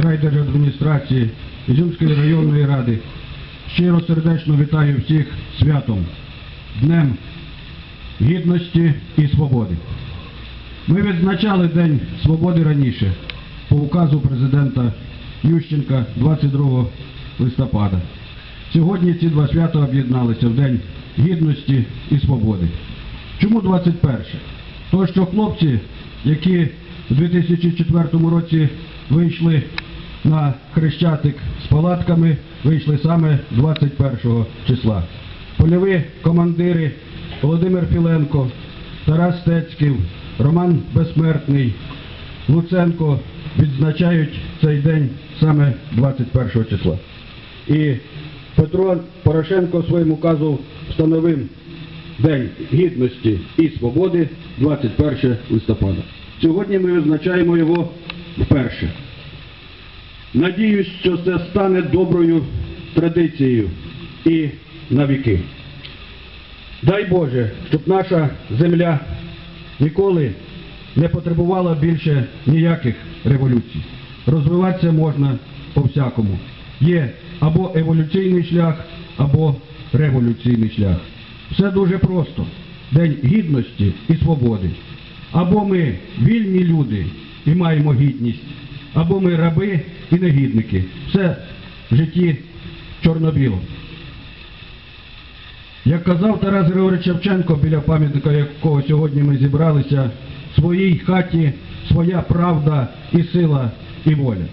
райдержадміністрації, Ізюмської районної ради. Щиро сердечно вітаю всіх святом, Днем Гідності і Свободи. Ми відзначали День Свободи раніше по указу президента Ющенка 22 листопада. Сьогодні ці два свята об'єдналися в День Гідності і Свободи. Чому 21? Тому що хлопці, які у 2004 році вийшли на Хрещатик з палатками, вийшли саме 21 числа. Польові командири Володимир Філенко, Тарас Стецьків, Роман Безсмертний, Луценко відзначають цей день саме 21 числа. І Петро Порошенко своїм указом встановив День Гідності і Свободи 21 листопада. Сьогодні ми відзначаємо його вперше. Надіюсь, що це стане доброю традицією і на віки. Дай Боже, щоб наша земля ніколи не потребувала більше ніяких революцій. Розвиватися можна по-всякому. Є або еволюційний шлях, або революційний шлях. Все дуже просто. День гідності і свободи. Або ми вільні люди і маємо гідність, або ми раби і негідники. Все в житті чорно-біло. Як казав Тарас Григорий Шевченко, біля пам'ятника якого сьогодні ми зібралися, в своїй хаті своя правда і сила і воля.